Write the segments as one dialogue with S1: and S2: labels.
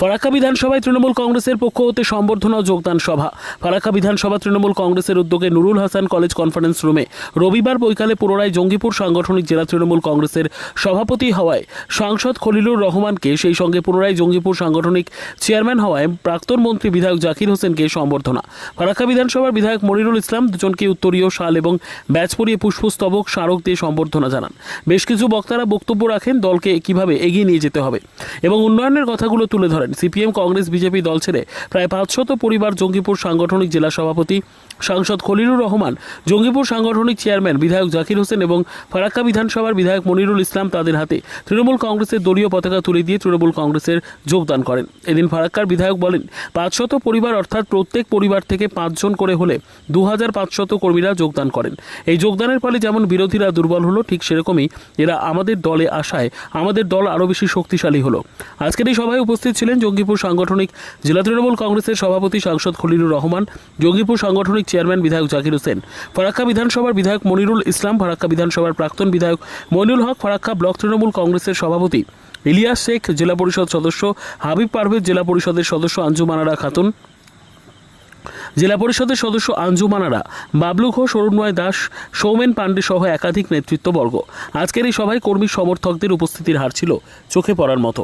S1: ফারাক্কা বিধানসভায় তৃণমূল কংগ্রেসের পক্ষ হতে সম্বর্ধনা যোগদান সভা। ফারাক্কা বিধানসভা তৃণমূল কংগ্রেসের উদ্যোগে নুরুল হাসান কলেজ কনফারেন্স রুমে রবিবার বৈকালে পুনরায় জঙ্গিপুর সাংগঠনিক জেলা তৃণমূল কংগ্রেসের সভাপতি হওয়ায় সাংসদ খলিলুর রহমানকে, সেই সঙ্গে পুনরায় জঙ্গিপুর সাংগঠনিক চেয়ারম্যান হওয়ায় প্রাক্তন মন্ত্রী বিধায়ক জাকির হোসেনকে সম্বর্ধনা। ফারাক্কা বিধানসভার বিধায়ক মনিরুল ইসলাম দুজনকে উত্তরীয় শাল এবং ব্যাচ পরিয়ে পুষ্পস্তবক, স্মারক দিয়ে সম্বর্ধনা জানান। বেশ কিছু বক্তারা বক্তব্য রাখেন দলকে কীভাবে এগিয়ে নিয়ে যেতে হবে এবং উন্নয়নের কথাগুলো তুলে ধরেন। সিপিএম, কংগ্রেস, বিজেপি দল ছেড়ে প্রায় পাঁচশত পরিবার জঙ্গিপুর সাংগঠনিক জেলা সভাপতি, সাংসদ খলিলুর রহমান, জঙ্গিপুর সাংগঠনিক চেয়ারম্যান বিধায়ক জাকির হোসেন এবং ফারাক্কা বিধানসভার বিধায়ক মনিরুল ইসলাম তাদের হাতে তৃণমূল কংগ্রেসের দলীয় পতাকা তুলে দিয়ে তৃণমূল কংগ্রেসের যোগদান করেন। এদিন ফারাক্কার বিধায়ক বলেন, পাঁচশত পরিবার অর্থাৎ প্রত্যেক পরিবার থেকে পাঁচজন করে হলে দু হাজার পাঁচশত কর্মীরা যোগদান করেন। এই যোগদানের ফলে যেমন বিরোধীরা দুর্বল হলো, ঠিক সেরকমই এরা আমাদের দলে আসায় আমাদের দল আরও বেশি শক্তিশালী হলো। আজকের এই সভায় উপস্থিত ছিলেন জঙ্গিপুর সাংগঠনিক জেলা তৃণমূল কংগ্রেসের সভাপতি সাংসদ খলিলুর রহমান, জঙ্গিপুর সাংগঠনিক চেয়ারম্যান বিধায়ক জাকির হোসেন, ফারাক্কা বিধানসভার বিধায়ক মনিরুল ইসলাম, ফারাক্কা বিধানসভার প্রাক্তন বিধায়ক মইনুল হক, ফারাক্কা ব্লক তৃণমূল কংগ্রেসের সভাপতি ইলিয়াস শেখ, জেলা পরিষদ সদস্য হাবিব পারভেজ, জেলা পরিষদের সদস্য আঞ্জুমানারা খাতুন, জেলা পরিষদের সদস্য আঞ্জুমানারা বাবলু ঘোষ অরুণময় দাস, সৌমেন পাণ্ডে সহ একাধিক নেতৃত্ববর্গ। আজকের এই সভায় কর্মী সমর্থকদের উপস্থিতির হার ছিল চোখে পড়ার মতো।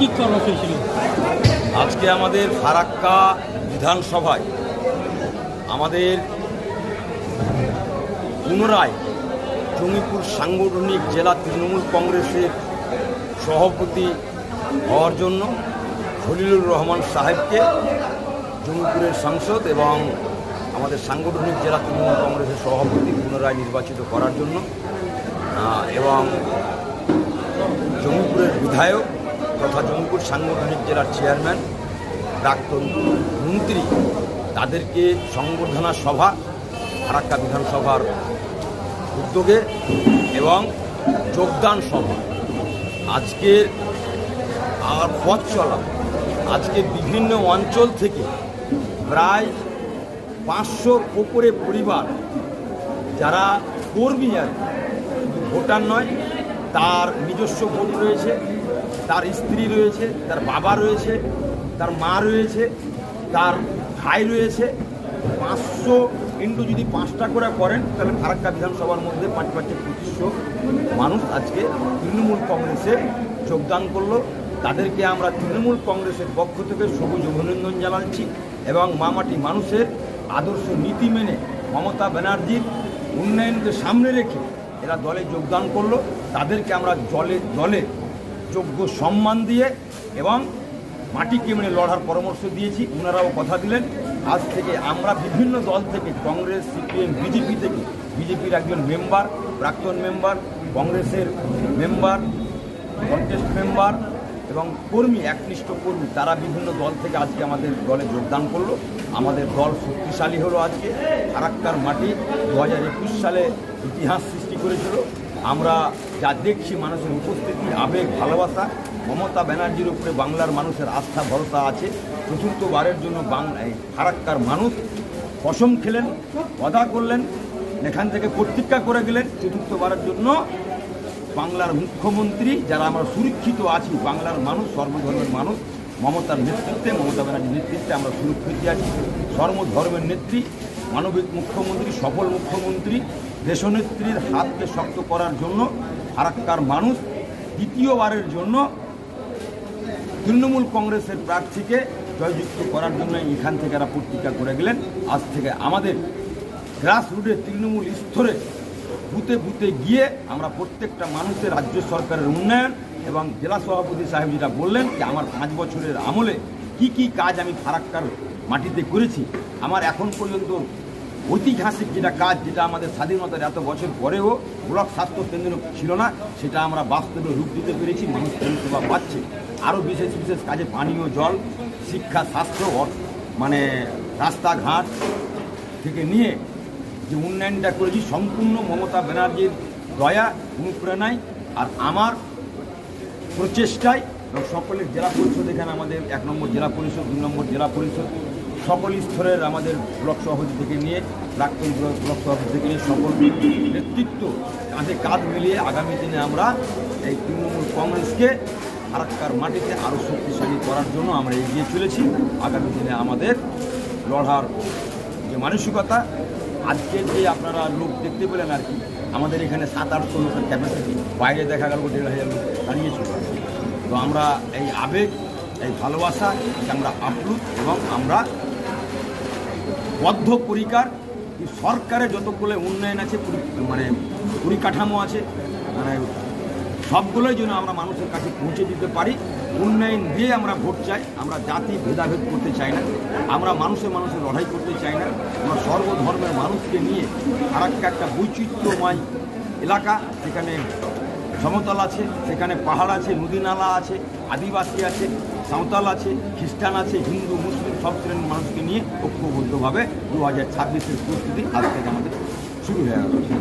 S1: কি কর্মসূচি ছিল
S2: আজকে আমাদের ফারাক্কা বিধানসভায় আমাদের পুনরায় জঙ্গিপুর সাংগঠনিক জেলা তৃণমূল কংগ্রেসের সভাপতি হওয়ার জন্য খলিলুর রহমান সাহেবকে জঙ্গিপুরের সাংসদ এবং আমাদের সাংগঠনিক জেলা তৃণমূল কংগ্রেসের সভাপতি পুনরায় নির্বাচিত করার জন্য এবং জঙ্গিপুরের বিধায়ক তথা জঙ্গিপুর সাংগঠনিক জেলার চেয়ারম্যান প্রাক্তন মন্ত্রী তাদেরকে সংবর্ধনা সভা, ফারাক্কা বিধানসভার উদ্যোগে এবং যোগদান সভা। আজকের আর পথ চলা, আজকে বিভিন্ন অঞ্চল থেকে প্রায় পাঁচশোর ওপরে পরিবার, যারা কর্মী আর ভোটার নয়, তার নিজস্ব ভোট রয়েছে। তার স্ত্রী রয়েছে, তার বাবা রয়েছে, তার মা রয়েছে, তার ভাই রয়েছে। পাঁচশো ইন্টু যদি পাঁচটা করে করেন, তাহলে ফারাক্কা বিধানসভার মধ্যে পাঁচ পাঁচে পঁচিশশো মানুষ আজকে তৃণমূল কংগ্রেসে যোগদান করল। তাদেরকে আমরা তৃণমূল কংগ্রেসের পক্ষ থেকে সবুজ অভিনন্দন জানাচ্ছি এবং মামাটি মানুষের আদর্শ নীতি মেনে মমতা ব্যানার্জির উন্নয়নকে সামনে রেখে এরা দলে যোগদান করল। তাদেরকে আমরা জলে দলে যোগ্য সম্মান দিয়ে এবং মাটিকে মেনে লড়ার পরামর্শ দিয়েছি ওনারাও কথা দিলেন। আজ থেকে আমরা বিভিন্ন দল থেকে, কংগ্রেস, সিপিএম, বিজেপি থেকে, বিজেপির একজন মেম্বার, প্রাক্তন মেম্বার, কংগ্রেসের মেম্বার কন্টেস্ট মেম্বার এবং কর্মী, একনিষ্ঠ কর্মী, তারা বিভিন্ন দল থেকে আজকে আমাদের দলে যোগদান করল। আমাদের দল শক্তিশালী হলো আজকে। ফারাক্কার মাটি দু হাজার একুশ সালে ইতিহাস সৃষ্টি করেছিল। আমরা যা দেখছি মানুষের উপস্থিতি, আবেগ, ভালোবাসা, মমতা ব্যানার্জির উপরে বাংলার মানুষের আস্থা, ভরসা আছে। চতুর্থবারের জন্য বাংলা এই ফারাক্কার মানুষ কসম খেলেন কথা করলেন, এখান থেকে প্রতিজ্ঞা করে গেলেন। চতুর্থবারের জন্য বাংলার মুখ্যমন্ত্রী, যারা আমরা সুরক্ষিত আছি, বাংলার মানুষ, সর্বধর্মের মানুষ, মমতার নেতৃত্বে, মমতা ব্যানার্জির নেতৃত্বে আমরা সুরক্ষিত আছি। সর্বধর্মের নেত্রী, মানবিক মুখ্যমন্ত্রী, সফল মুখ্যমন্ত্রী, দেশনেত্রীর হাতকে শক্ত করার জন্য ফারাক্কার মানুষ দ্বিতীয়বারের জন্য তৃণমূল কংগ্রেসের প্রার্থীকে জয়যুক্ত করার জন্য এখান থেকে এরা প্রতিজ্ঞা করে গেলেন। আজ থেকে আমাদের গ্রাসরুটের তৃণমূল স্তরে বুথে বুথে গিয়ে আমরা প্রত্যেকটা মানুষের রাজ্য সরকারের উন্নয়ন এবং জেলা সভাপতি সাহেব যেটা বললেন যে আমার পাঁচ বছরের আমলে কি কি কাজ আমি ফারাক্কার মাটিতে করেছি, আমার এখন পর্যন্ত ঐতিহাসিক যেটা কাজ যেটা আমাদের স্বাধীনতার এত বছর পরেও ব্লক স্বাস্থ্য কেন্দ্র ছিল না, সেটা আমরা বাস্তবে রূপ দিতে পেরেছি, মানুষ পরিষেবা পাচ্ছে। আরও বিশেষ বিশেষ কাজে পানীয় জল, শিক্ষা, স্বাস্থ্য মানে রাস্তাঘাট থেকে নিয়ে যে উন্নয়নটা করেছি, সম্পূর্ণ মমতা ব্যানার্জির দয়া, অনুপ্রেরণায় আর আমার প্রচেষ্টায় এবং সকলের জেলা পরিষদ এখানে আমাদের এক নম্বর জেলা পরিষদ দুই নম্বর জেলা পরিষদ সকল স্তরের আমাদের ব্লক সভাপতি থেকে নিয়ে, প্রাক্তন ব্লক সভাপতি থেকে নিয়ে সকল নেতৃত্ব কাঁধে কাঁধ মিলিয়ে আগামী দিনে আমরা এই তৃণমূল কংগ্রেসকে ফারাক্কার মাটিতে আরও শক্তিশালী করার জন্য আমরা এগিয়ে চলেছি। আগামী দিনে আমাদের লড়ার যে মানসিকতা আজকের যে আপনারা লোক দেখতে পেলেন আর কি, আমাদের এখানে সাত আটশো লোকের ক্যাপাসিটি বাইরে দেখা গেল দেড় হাজার লোক দাঁড়িয়েছিল তো আমরা এই আবেগ, এই ভালোবাসা আমরা আপ্লুত এবং আমরা বদ্ধ পরিকার সরকারের যতগুলো উন্নয়ন আছে মানে পরিকাঠামো আছে মানে সবগুলোই যেন আমরা মানুষের কাছে পৌঁছে দিতে পারি। উন্নয়ন দিয়ে আমরা ভোট চাই, আমরা জাতি ভেদাভেদ করতে চাই না, আমরা মানুষের মানুষের লড়াই করতে চাই না, আমরা সর্বধর্মের মানুষকে নিয়ে আর একটা বৈচিত্র্যময় এলাকা, যেখানে সমতল আছে, সেখানে পাহাড় আছে, নদী নালা আছে, আদিবাসী আছে, সাঁওতাল আছে, খ্রিস্টান আছে, হিন্দু, মুসলিম, সব শ্রেণির মানুষকে নিয়ে ঐক্যবদ্ধভাবে দু হাজার ছাব্বিশের প্রস্তুতি আজ থেকে আমাদের শুরু হয়ে গেল।